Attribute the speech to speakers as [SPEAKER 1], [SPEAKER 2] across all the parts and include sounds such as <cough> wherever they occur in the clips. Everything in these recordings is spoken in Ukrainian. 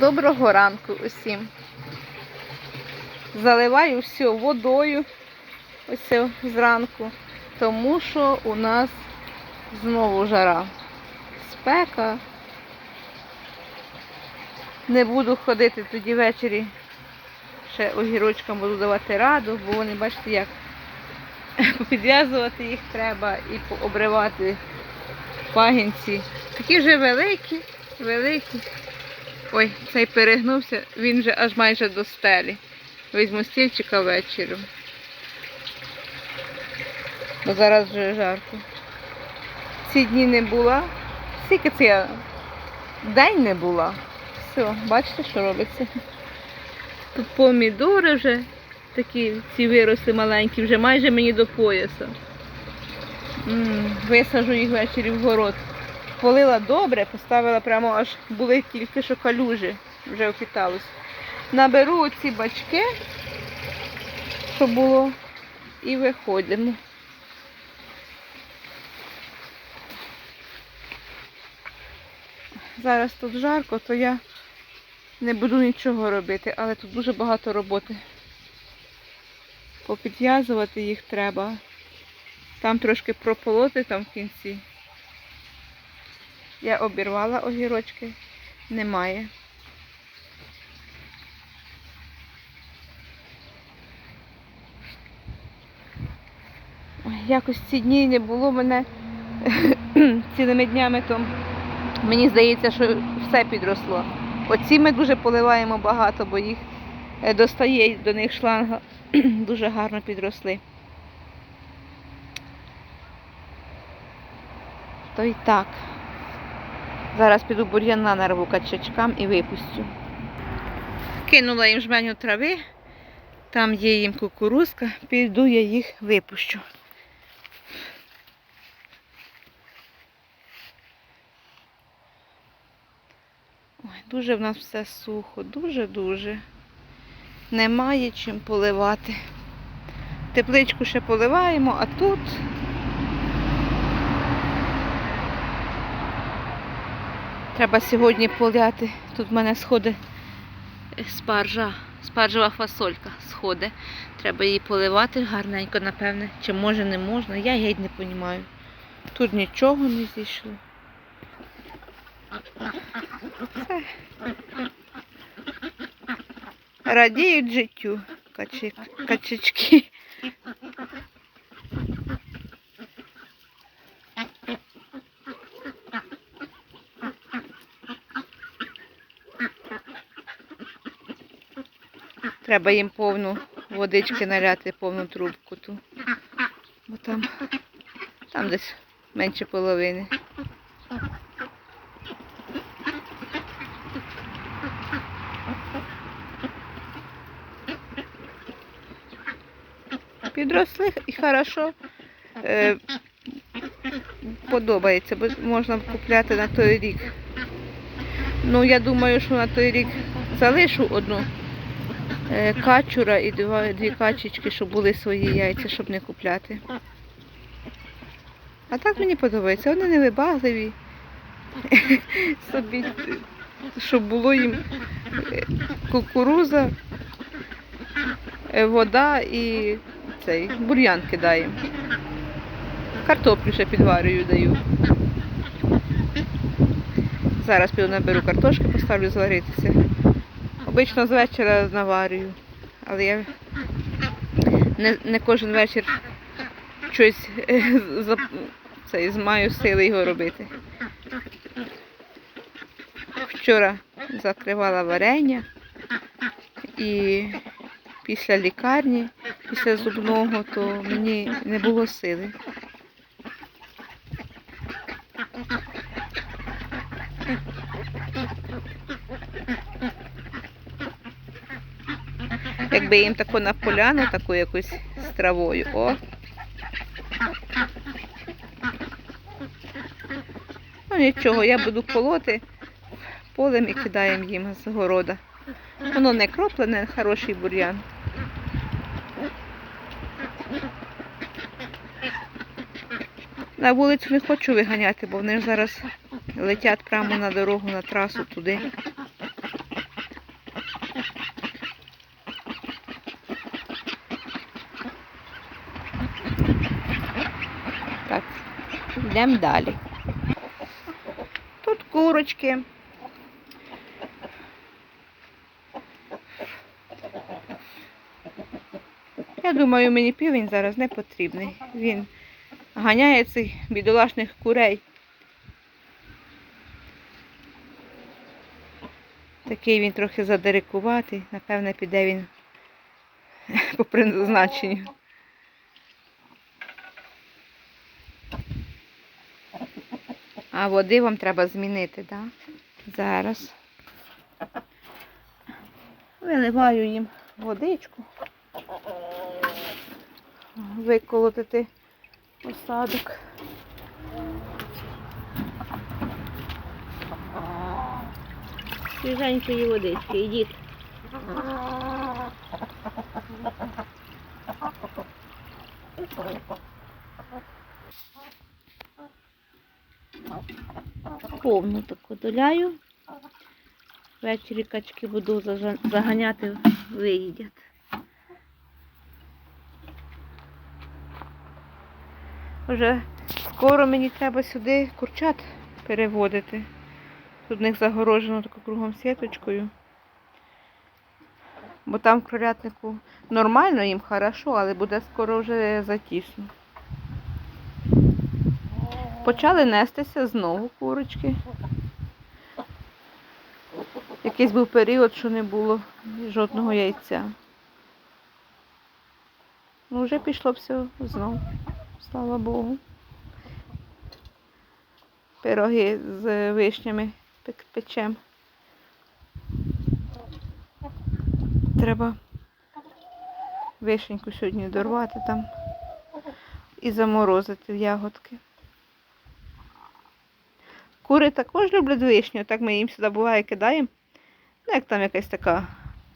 [SPEAKER 1] Доброго ранку усім. Заливаю все водою ось зранку, тому що у нас знову жара. Спека. Не буду ходити тоді ввечері. Ще огірочкам буду давати раду, бо вони, бачите, як попідв'язувати їх треба і пообривати пагінці. Такі вже великі, великі. Ой, цей перегнувся, він вже аж майже до стелі. Візьму стільчика вечором. Бо зараз вже жарко. Ці дні не була. Скільки це я? День не була. Все, бачите, що робиться? Тут помідори вже такі, ці виросли маленькі, вже майже мені до пояса. М, Висажу їх ввечері в город. Полила добре, поставила прямо аж були тільки що калюжі, вже опіталось. Наберу ці бачки, що було, і виходимо. Зараз тут жарко, то я не буду нічого робити, але тут дуже багато роботи. Попідв'язувати їх треба. Там трошки прополоти там в кінці. Я обірвала огірочки, немає. Якось ці дні не було мене <clears throat> цілими днями, то мені здається, що все підросло. Оці ми дуже поливаємо багато, бо їх е, достає до них шланга, <clears throat> дуже гарно підросли. То й так. Зараз піду бур'яна нарву качачкам і випустю. Кинула їм жменю трави, там є їм кукурузка, піду я їх випущу. Ой, дуже в нас все сухо, дуже-дуже. Немає чим поливати. Тепличку ще поливаємо, а тут Треба сьогодні поляти. Тут в мене сходить спаржа, спаржева фасолька сходить. Треба її поливати гарненько, напевне. Чи може не можна, я геть не розумію. Тут нічого не зійшло. Радіють життю качечки. Треба їм повну водички наляти, повну трубку ту. Бо там, там десь менше половини. Підросли і хорошо. Е, подобається, бо можна купляти на той рік. Ну, я думаю, що на той рік залишу одну качура і дві качечки, щоб були свої яйця, щоб не купляти. А так мені подобається, вони не вибагливі. <laughs> Собі, щоб було їм е, кукуруза, е, вода і цей бур'ян кидаємо. Картоплю ще підварюю даю. Зараз піду наберу картошки, поставлю зваритися. Обично з вечора наварюю, але я не, не кожен вечір щось е, маю сили його робити. Вчора закривала варення і після лікарні, після зубного, то мені не було сили. Якби їм таку на поляну, таку якусь з травою. О. Ну нічого, я буду полоти полем і кидаємо їм з города. Воно не кроплене, хороший бур'ян. На вулицю не хочу виганяти, бо вони ж зараз летять прямо на дорогу, на трасу туди. Йдемо далі. Тут курочки. Я думаю, мені півень зараз не потрібний. Він ганяє цих бідолашних курей. Такий він трохи задирикуватий, напевне, піде він <laughs> по призначенню. А води вам треба змінити, так? Зараз. Виливаю їм водичку. Виколотити осадок. Свіженької водички, йдіть. Повну таку доляю. Ввечері качки буду заганяти, виїдять. Вже скоро мені треба сюди курчат переводити. Тут в них загорожено тако кругом сіточкою. Бо там в кролятнику нормально їм хорошо, але буде скоро вже затісно. Почали нестися знову курочки. Якийсь був період, що не було жодного яйця. Ну, вже пішло все знову. Слава Богу. Пироги з вишнями печем. Треба вишеньку сьогодні дорвати там і заморозити в ягодки. Кури також люблять вишню, так ми їм сюди буває кидаємо. Ну, як там якась така,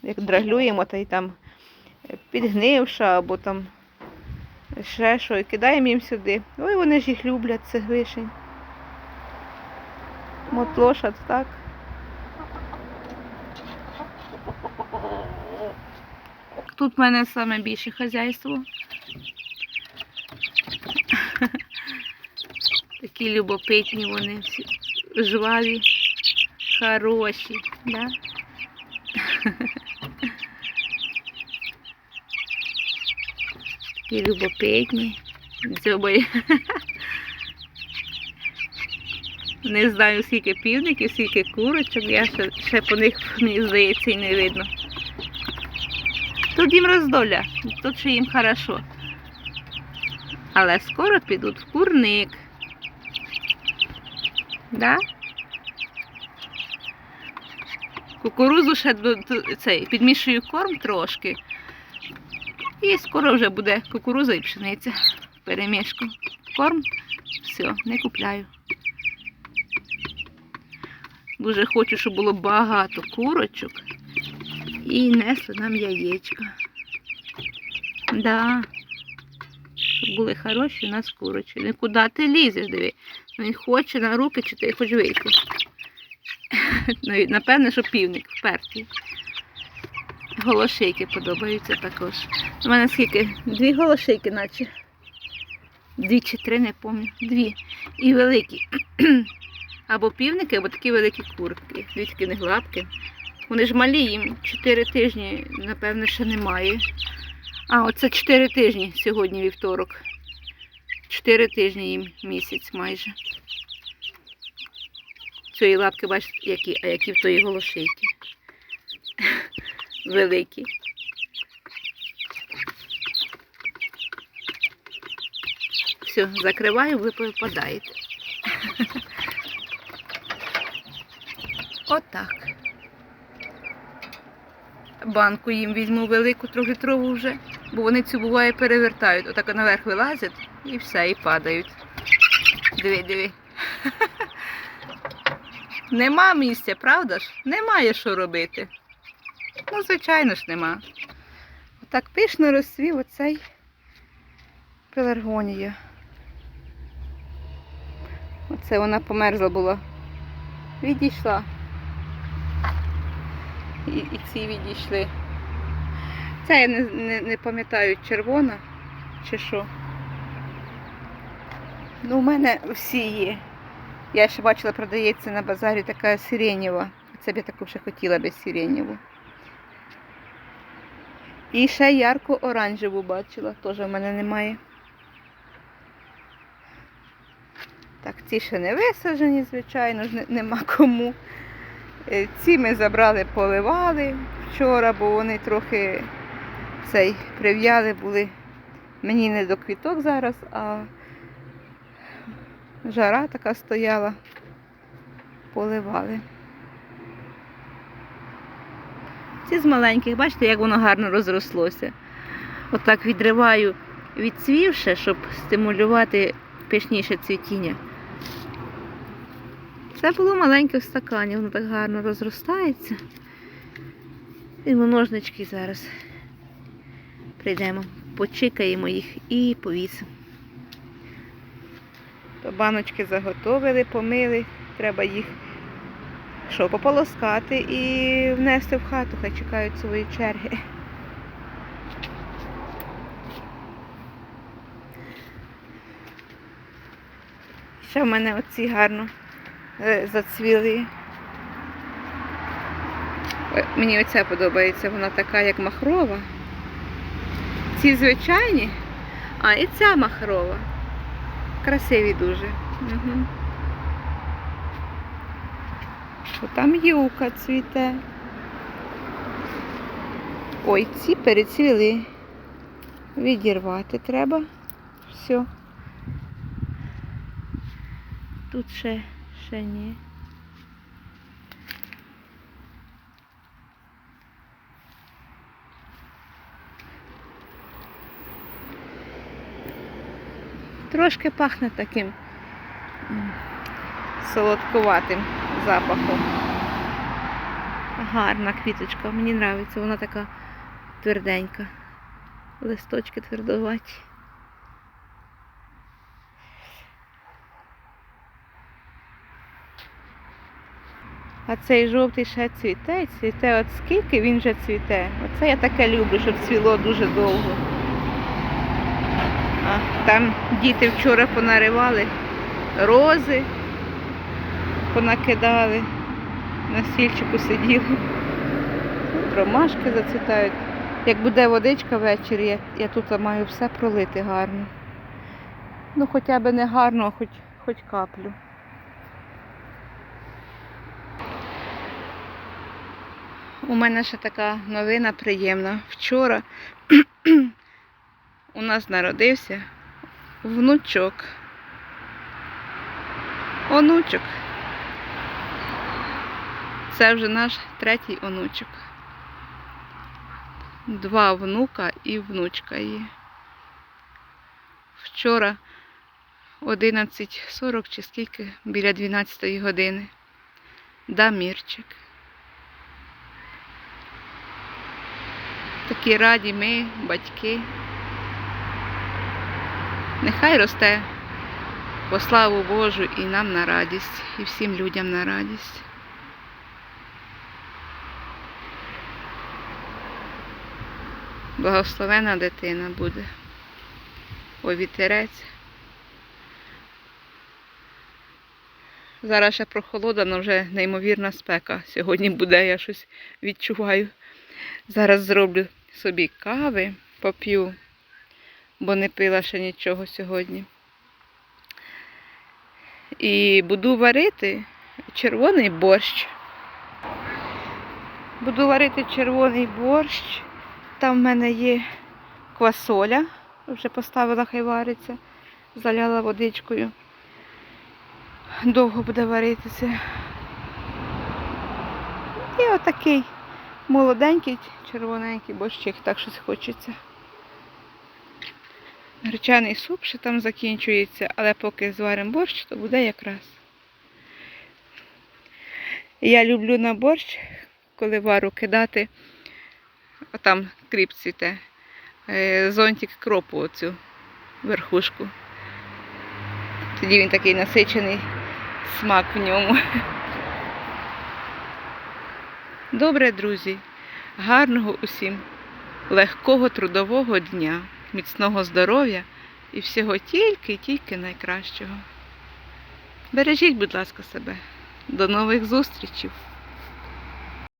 [SPEAKER 1] як драглюємо, та й там е, підгнивша або там ще що, і кидаємо їм сюди. Ой, вони ж їх люблять, цих вишень. Мотлошат, так. Тут в мене саме більше хазяйство. <laughs> Такі любопитні вони всі жваві, хороші, да? Такі любопитні. Дзьобає. Не знаю, скільки півників, скільки курочок, я ще, ще по них, мені здається, і не видно. Тут їм роздоля, тут ще їм хорошо. Але скоро підуть в курник. Да? Кукурузу ще цей, підмішую корм трошки. І скоро вже буде кукуруза і пшениця перемішку. Корм, все, не купляю. Дуже хочу, щоб було багато курочок і несли нам яєчка. Да. Щоб були хороші у нас курочки. Нікуди ти лізеш, диви. Він хоче на руки, чи ти хочеш вийти. <laughs> Ну, напевне, що півник впертий. Голошейки подобаються також. У мене скільки? Дві голошейки, наче. Дві чи три, не пам'ятаю. Дві. І великі. <clears throat> Або півники, або такі великі курки. Дві такі не лапки. Вони ж малі, їм 4 тижні, напевно, ще немає. А, оце 4 тижні сьогодні вівторок. 4 тижні їм місяць майже. Цієї лапки, бачите, які, а які в тої голошейки. <laughs> Великі. Все, закриваю, ви попадаєте. <laughs> Отак. Банку їм візьму велику трьохлітрову вже, бо вони цю буває перевертають. Отак наверх вилазять і все, і падають. Диви, диви. <laughs> Нема місця, правда ж? Немає що робити. Ну, звичайно ж, нема. Отак пишно розцвів оцей пеларгонія. Оце вона померзла була. Відійшла. і, і ці відійшли. Це я не, не, не пам'ятаю, червона чи що. Ну, у мене всі є. Я ще бачила, продається на базарі така сиренєва. Це б я таку ще хотіла би сиренєву. І ще ярко-оранжеву бачила, теж в мене немає. Так, ці ще не висаджені, звичайно ж, нема кому. Е, Ці ми забрали, поливали вчора, бо вони трохи цей прив'яли були. Мені не до квіток зараз, а жара така стояла. Поливали. Ці з маленьких, бачите, як воно гарно розрослося. Отак відриваю відцвівше, щоб стимулювати пишніше цвітіння. Це було маленьке в стакані, воно так гарно розростається. І ножнички зараз прийдемо, почикаємо їх і повісимо. Баночки заготовили, помили, треба їх що, пополоскати і внести в хату, хай чекають свої черги. Ще в мене оці гарно е, зацвіли. Мені оця подобається, вона така, як махрова. Ці звичайні, а і ця махрова. Красиві дуже. Угу. Там юка цвіте. Ой, ці перецвіли. Відірвати треба. Все. Тут ще, ще ні. Трошки пахне таким солодкуватим запахом. Гарна квіточка, мені подобається, вона така тверденька. Листочки твердуваті. А цей жовтий ще цвіте, цвіте. От скільки він вже цвіте. Оце я таке люблю, щоб цвіло дуже довго. Там діти вчора понаривали рози, понакидали, на стільчику сиділи. Ромашки зацвітають. Як буде водичка ввечері, я, я тут маю все пролити гарно. Ну хоча б не гарно, а хоч, хоч каплю. У мене ще така новина приємна. Вчора у нас народився внучок. Онучок. Це вже наш третій онучок. Два внука і внучка є. Вчора 11.40 чи скільки біля 12 години. Дамірчик. Такі раді ми, батьки. Нехай росте по славу Божу і нам на радість, і всім людям на радість. Благословена дитина буде. Ой, вітерець. Зараз ще прохолода, але вже неймовірна спека. Сьогодні буде, я щось відчуваю. Зараз зроблю собі кави, поп'ю, бо не пила ще нічого сьогодні. І буду варити червоний борщ. Буду варити червоний борщ. Там в мене є квасоля, вже поставила, хай вариться, заляла водичкою. Довго буде варитися. І отакий молоденький, червоненький борщик, так щось хочеться. Гречаний суп ще там закінчується, але поки зваримо борщ, то буде якраз. Я люблю на борщ, коли вару кидати, там кріп цвіте, е, зонтик кропу оцю верхушку. Тоді він такий насичений смак в ньому. Добре, друзі, гарного усім, легкого трудового дня, міцного здоров'я і всього тільки-тільки найкращого. Бережіть, будь ласка, себе. До нових зустрічей!